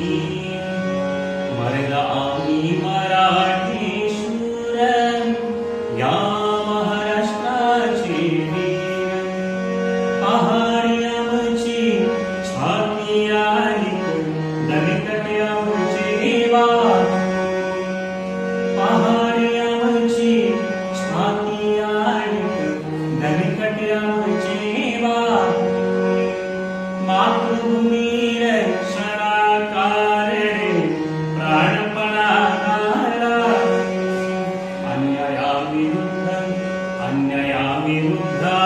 You. विरुद्धम् अन्यया विरुद्धामि